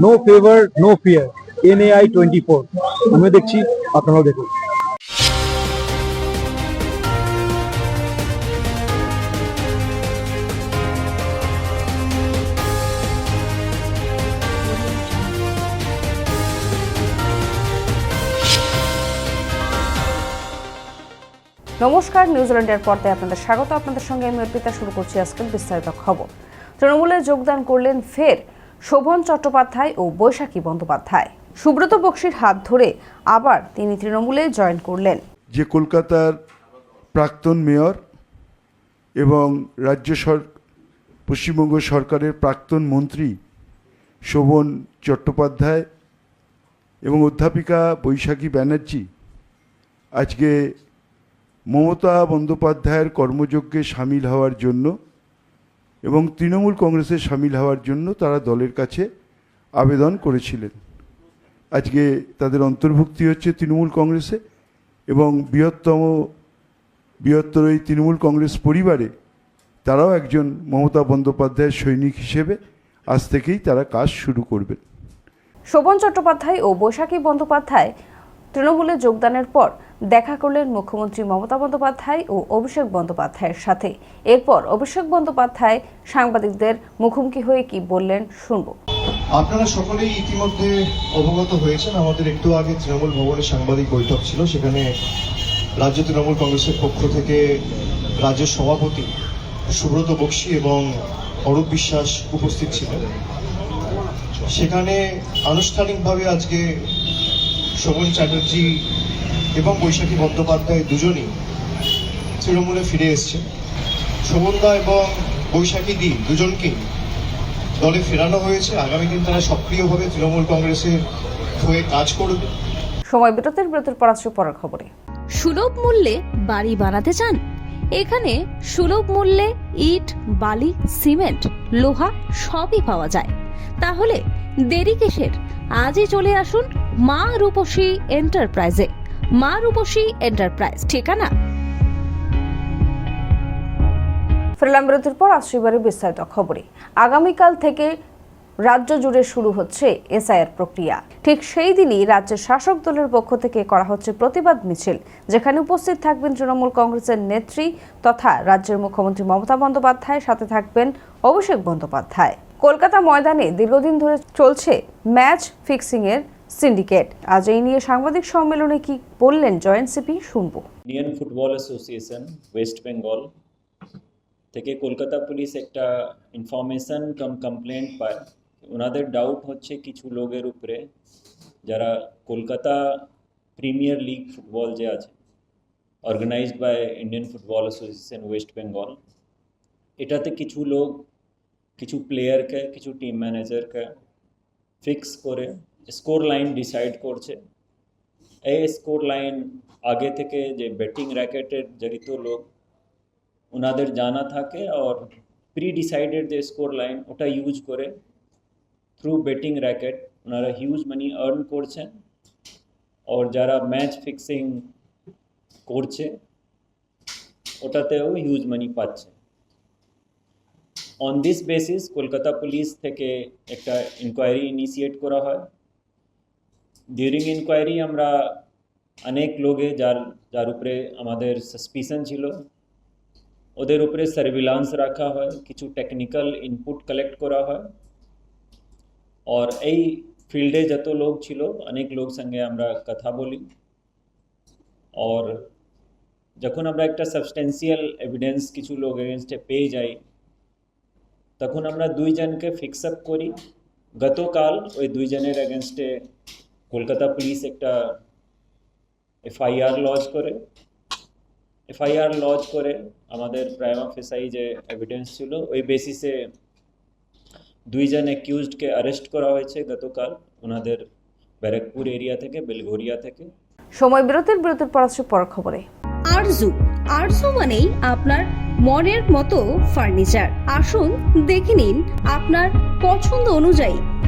No favour no fear NAI twenty four আমিও দেখছি, আপনারাও দেখুন। নমস্কার নিউজিল্যান্ডের পর্দায় আপনাদের স্বাগত। আপনাদের সঙ্গে আমি অর্পিতা, শুরু করছি আজকের বিস্তারিত খবর। তৃণমূলে যোগদান করলেন ফের। শোভন চট্টোপাধ্যায় ও বৈশাখী বন্দ্যোপাধ্যায়। সুব্রত বক্সির হাত ধরে আবার তিনি তৃণমূলে জয়েন করলেন। যে কলকাতার প্রাক্তন মেয়র এবং রাজ্য সর, পশ্চিমবঙ্গ সরকারের প্রাক্তন মন্ত্রী শোভন চট্টোপাধ্যায় এবং অধ্যাপিকা বৈশাখী ব্যানার্জি আজকে মমতা বন্দ্যোপাধ্যায়ের কর্মযজ্ঞে সামিল হওয়ার জন্য এবং তৃণমূল কংগ্রেসে সামিল হওয়ার জন্য তারা দলের কাছে আবেদন করেছিলেন। আজকে তাদের অন্তর্ভুক্তি হচ্ছে তৃণমূল কংগ্রেসে এবং বৃহত্তম, বৃহত্তর এই তৃণমূল কংগ্রেস পরিবারে তারাও একজন মমতা বন্দ্যোপাধ্যায়ের সৈনিক হিসেবে আজ থেকেই তারা কাজ শুরু করবেন। শোভন চট্টোপাধ্যায় ও বৈশাখী বন্দ্যোপাধ্যায় তৃণমূলে যোগদানের পর দেখা করলেন মুখ্যমন্ত্রী মমতা বন্দ্যোপাধ্যায় ও অভিষেক বন্দ্যোপাধ্যায়ের সাথে। এরপর অভিষেক বন্দ্যোপাধ্যায় সাংবাদিকদের মুখোমুখি হয়ে কি বললেন শুনব। আপনারা সকলেই ইতিমধ্যে অবগত হয়েছেন, আমাদের একটু আগে তৃণমূল ভবনে সাংবাদিক বৈঠক ছিল, সেখানে রাজ্য তৃণমূল কংগ্রেসের পক্ষ থেকে রাজ্য সভাপতি সুব্রত বক্সি এবং অরূপ বিশ্বাস উপস্থিত ছিলেন। সেখানে আনুষ্ঠানিকভাবে আজকে শোভন চ্যাটার্জি এবং বৈশাখী বন্দ্যোপাধ্যায় দুজনই তৃণমূলে ফিরে এসছে। শোভনদা এবং বৈশাখী দি দুজনকেই দলে ফেরানো হয়েছে। আগামী দিন তারা সক্রিয়ভাবে তৃণমূল কংগ্রেসের হয়ে কাজ করবে। সময় বিরতির বিরতির পর আসছে পরের খবরে। সুলভ মূল্যে বাড়ি বানাতে চান? এখানে সুলভ মূল্যে ইট বালি সিমেন্ট লোহা সবই পাওয়া যায়। তাহলে দেরি কিসের? আজই চলে আসুন মা রূপসী এন্টারপ্রাইজে। মা রূপসী এন্টারপ্রাইজ, ঠিকানা? ফিরলাম বিরতির পর আসছে বিস্তারিত খবরে। আগামীকাল থেকে রাজ্য জুড়ে শুরু হচ্ছে এসআইআর প্রক্রিয়া। ঠিক সেই দিনই রাজ্যের শাসক দলের পক্ষ থেকে করা হচ্ছে প্রতিবাদ মিছিল, যেখানে উপস্থিত থাকবেন তৃণমূল কংগ্রেসের নেত্রী তথা রাজ্যের মুখ্যমন্ত্রী মমতা বন্দ্যোপাধ্যায়, সাথে থাকবেন অভিষেক বন্দ্যোপাধ্যায়। কলকাতা ময়দানে দীর্ঘদিন ধরে চলছে ম্যাচ ফিক্সিং এর সিন্ডিকেট। আজ এই নিয়ে সাংবাদিক সম্মেলনে কি বললেন জয়েন্ট সিপি, শুনব। Indian football association, West Bengal থেকে কলকাতা পুলিশ একটা ইনফরমেশন কাম কমপ্লেন্ট পায়। ওনাদের ডাউট হচ্ছে কিছু লোকের উপরে যারা কলকাতা প্রিমিয়ার লিগ ফুটবল যে আছে organised by Indian football association West Bengal এটাতে কিছু লোক, কিছু প্লেয়ারকে কিছু টিম ম্যানেজারকে ফিক্স করে স্কোর লাইন ডিসাইড করছে। এই স্কোর লাইন আগে থেকে যে বেটিং র্যাকেটের জড়িত লোক ওনাদের জানা থাকে আর প্রি ডিসাইডেড যে স্কোর লাইন ওটা ইউজ করে থ্রু বেটিং র্যাকেট ওনারা হিউজ মানি আর্ন করছেন। আর যারা ম্যাচ ফিক্সিং করছে, ওটাতেও হিউজ মানি পাচ্ছে। On this basis Kolkata police থেকে একটা ইনকোয়ারি ইনিশিয়েট করা হয়। ডিউরিং ইনকোয়ারি আমরা অনেক লোকে যার যার উপরে আমাদের সাসপিশন ছিল ওদের উপরে সার্ভিলান্স রাখা হয় কিছু টেকনিক্যাল ইনপুট কালেক্ট করা হয় আর এই ফিল্ডে যত লোক ছিল অনেক লোক সঙ্গে আমরা কথা বলি আর যখন আমরা একটা সাবস্টেন্সিয়াল এভিডেন্স কিছু লোক এগেনস্টে পেয়ে যাই তখন আমরা দুইজনকে ফিক্স আপ করি গতকাল ওই দুইজনের এগেনস্টে কলকাতা পুলিশ একটা এফআইআর লজ করে। এফআইআর লজ করে আমাদের প্রাইমা ফেসাই যে এভিডেন্স ছিল ওই বেসিসে দুইজন অ্যাকিউজডকে অ্যারেস্ট করা হয়েছে গতকাল ওনাদের ব্যারাকপুর এরিয়া থেকে বেলঘরিয়া থেকে। সময় বিরতির বিরতির পর আসছে পরের খবরে। আরজু আরজু মানেই আপনার মনের মতো ফার্নিচার আসুন দেখে নিন আপনার পছন্দ অনুযায়ী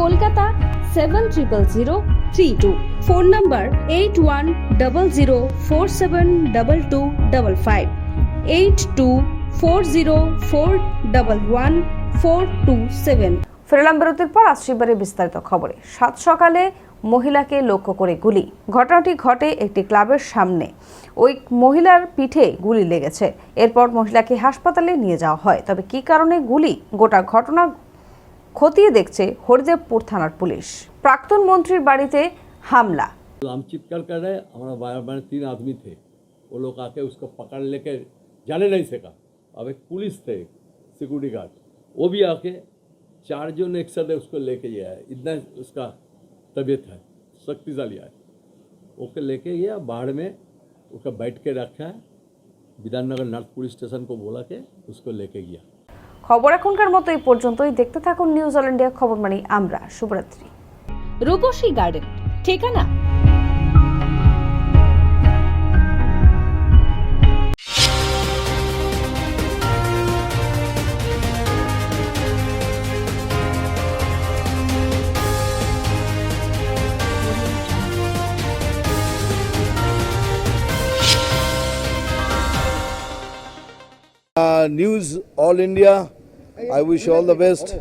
Kolkata seven triple zero three two phone number eight one double zero four seven double two double five eight two four zero four double one four two seven ফেরলাম বিরতির পর আসছি এবারে বিস্তারিত খবরে। সাত সকালে মহিলাকে লক্ষ্য করে গুলি। ঘটনাটি ঘটে একটি ক্লাবের সামনে। ওই মহিলার পিঠে গুলি লেগেছে। এরপর মহিলাকে হাসপাতালে নিয়ে যাওয়া হয়। তবে কী কারণে গুলি? গোটা ঘটনা খতিয়ে দেখছে হরিদেবপুর থানার পুলিশ প্রাক্তন মন্ত্রীর বাড়িতে হামলা तो हम चित्कार कर रहे हमारा बार बार तीन आदमी थे वो लोग आके उसको पकड़ लेके जाने नहीं सका अब एक पुलिस थे सिक्योरिटी गार्ड वो भी आके चार जन एक साथ उसको लेके गया है इतना उसका तबीयत है शक्तिशाली है ओके लेके गया बाढ़ में उसका बैठ के रखा है विधाननगर नॉर्थ पुलिस स्टेशन को बोला के उसको लेके गया খবর এখনকার মতো এই পর্যন্তই। দেখতে থাকুন নিউজ ইন্ডিয়া খবর মানে আমরা শুভরাত্রি। রূপসী গার্ডেন, ঠিকানা News All India. I wish all the best.